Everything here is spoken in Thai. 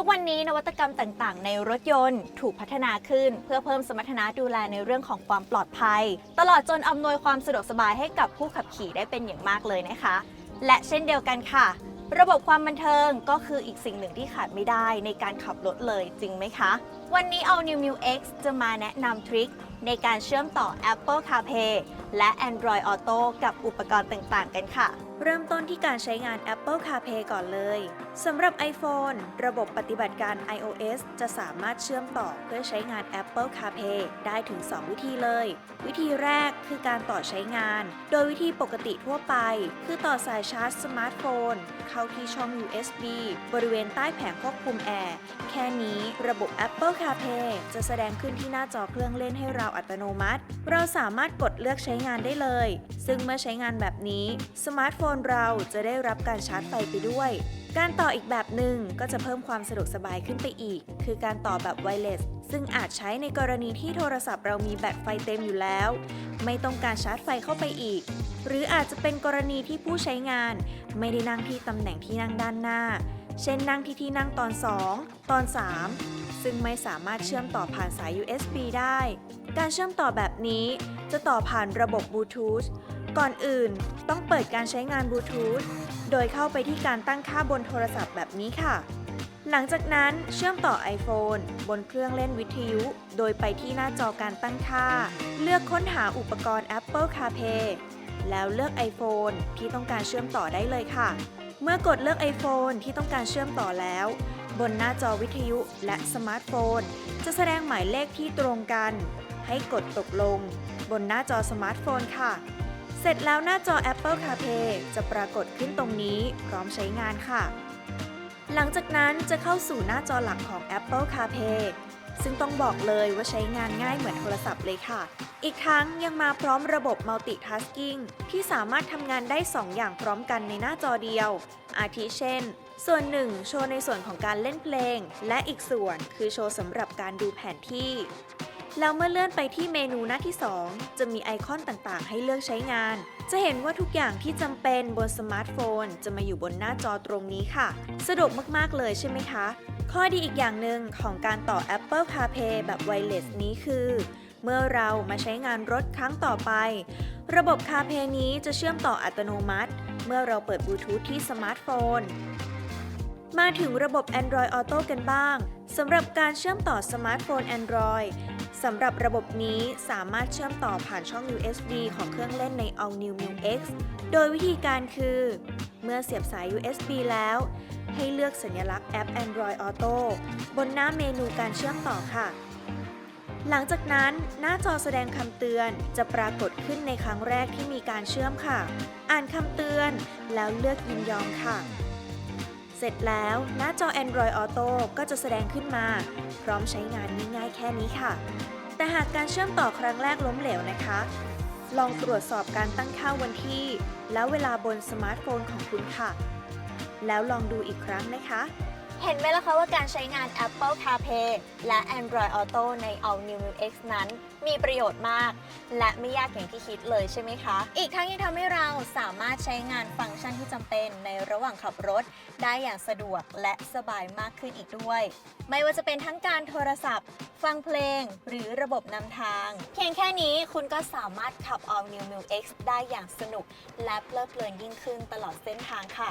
ทุกวันนี้นวัตกรรมต่างๆ ในรถยนต์ถูกพัฒนาขึ้น เพื่อเพิ่มสมรรถนะดูแลในเรื่องของความปลอดภัย ตลอดจนอำนวยความสะดวกสบายให้กับผู้ขับขี่ได้เป็นอย่างมากเลยนะคะ และเช่นเดียวกันค่ะ ระบบความบันเทิงก็คืออีกสิ่งหนึ่งที่ขาดไม่ได้ในการขับรถเลยจริงไหมคะ วันนี้ All New Mu X จะมาแนะนำทริคในการเชื่อมต่อ Apple CarPlay และ Android Auto กับอุปกรณ์ต่าง ๆ กันค่ะ เริ่มต้นที่การใช้งาน Apple CarPlay ก่อนเลยสำหรับ iPhone ระบบปฏิบัติการ iOS จะสามารถเชื่อมต่อเพื่อใช้งาน Apple CarPlay ได้ถึง 2 วิธีเลย วิธีแรกคือการต่อใช้งาน โดยวิธีปกติทั่วไป คือต่อสายชาร์จสมาร์ทโฟน เข้าที่ช่อง USB บริเวณใต้แผงควบคุมแอร์ ค่นี้ระบบ Apple CarPlay จะแสดงขึ้นที่หน้าจอเครื่องเล่นให้เราอัตโนมัติ เราสามารถกดเลือกใช้งานได้เลย ซึ่งเมื่อใช้งานแบบนี้ สมาร์ทโฟนเราจะได้รับการชาร์จไฟไปด้วย การต่ออีกแบบหนึ่งก็จะเพิ่มความสะดวกสบายขึ้นไปอีก คือการต่อแบบไวเลสซึ่งอาจใช้ในกรณีที่โทรศัพท์เรามีแบตไฟเต็มอยู่แล้ว ไม่ต้องการชาร์จไฟเข้าไปอีก หรืออาจจะเป็นกรณีที่ผู้ใช้งาน ไม่ได้นั่งที่ตำแหน่งที่นั่งด้านหน้า เช่นนั่งที่ที่นั่งตอน 2 ตอน 3 ซึ่งไม่สามารถเชื่อมต่อผ่านสาย USB ได้ การเชื่อมต่อแบบนี้จะต่อผ่านระบบบลูทูธ ก่อนอื่นต้องเปิดการใช้งานบลูทูธ โดยเข้าไปที่การตั้งค่าบนโทรศัพท์แบบนี้ค่ะ หลังจากนั้นเชื่อมต่อ iPhone บนเครื่องเล่นวิทยุ โดยไปที่หน้าจอการตั้งค่า เลือกค้นหาอุปกรณ์ Apple CarPlay แล้วเลือก iPhone ที่ต้องการเชื่อมต่อได้เลยค่ะ เมื่อกดเลือก iPhone ที่ต้องการเชื่อมต่อแล้ว บนหน้าจอวิทยุและสมาร์ทโฟน จะแสดงหมายเลขที่ตรงกัน ให้กดตกลง บนหน้าจอสมาร์ทโฟนค่ะ เสร็จแล้วหน้าจอ Apple CarPlay จะปรากฏขึ้นตรงนี้พร้อมใช้งานค่ะ หลังจากนั้นจะเข้าสู่หน้าจอหลักของ Apple CarPlay ซึ่งต้องบอกเลยว่าใช้งานง่ายเหมือนโทรศัพท์เลยค่ะ อีกทั้งยังมาพร้อมระบบ Multitasking ที่สามารถทำงานได้ 2 อย่างพร้อมกันในหน้าจอเดียว อาทิเช่น ส่วนหนึ่งโชว์ในส่วนของการเล่นเพลง และอีกส่วนคือโชว์สำหรับการดูแผนที่ แล้วเมื่อเลื่อนไปที่เมนูหน้าที่ 2 จะมีไอคอนต่างๆ ให้เลือกใช้งาน จะเห็นว่าทุกอย่างที่จำเป็นบนสมาร์ทโฟน จะมาอยู่บนหน้าจอตรงนี้ค่ะ สะดวกมากๆเลยใช่ไหมคะ ข้อดีอีกอย่างหนึ่งของการต่อ Apple CarPlay แบบไวเลสนี้คือ เมื่อเรามาใช้งานรถครั้งต่อไป ระบบ CarPlay นี้จะเชื่อมต่ออัตโนมัติ เมื่อเราเปิดบลูทูธที่สมาร์ทโฟน มาถึงระบบ Android Auto กันบ้างสำหรับการเชื่อมต่อสมาร์ทโฟน Android สำหรับระบบนี้สามารถเชื่อมต่อผ่านช่อง USB ของเครื่องเล่นใน All New Mu X โดยวิธีการคือ เมื่อเสียบสาย USB แล้ว ให้เลือกสัญลักษณ์แอป Android Auto บนหน้าเมนูการเชื่อมต่อค่ะ หลังจากนั้นหน้าจอแสดงคำเตือนจะปรากฏขึ้นในครั้งแรกที่มีการเชื่อมค่ะ อ่านคำเตือนแล้วเลือกยินยอมค่ะ เสร็จแล้วหน้าจอ Android Auto ก็จะแสดงขึ้นมา พร้อมใช้งานง่ายๆแค่นี้ค่ะ แต่หากการเชื่อมต่อครั้งแรกล้มเหลวนะคะ ลองตรวจสอบการตั้งค่าวันที่ และเวลาบนสมาร์ทโฟนของคุณค่ะ แล้วลองดูอีกครั้งนะคะ เห็นไหมล่ะคะว่าการใช้งาน Apple CarPlay และ Android Auto ใน All New Mu X นั้นมีประโยชน์มาก และไม่ยากอย่างที่คิดเลยใช่ไหมคะ อีกทั้งยังทำให้เราสามารถใช้งานฟังก์ชันที่จำเป็นในระหว่างขับรถ ได้อย่างสะดวกและสบายมากขึ้นอีกด้วย ไม่ว่าจะเป็นทั้งการโทรศัพท์ ฟังเพลง หรือระบบนำทาง เพียงแค่นี้คุณก็สามารถขับ All New Mu X ได้อย่างสนุก และเพลิดเพลินยิ่งขึ้นตลอดเส้นทางค่ะ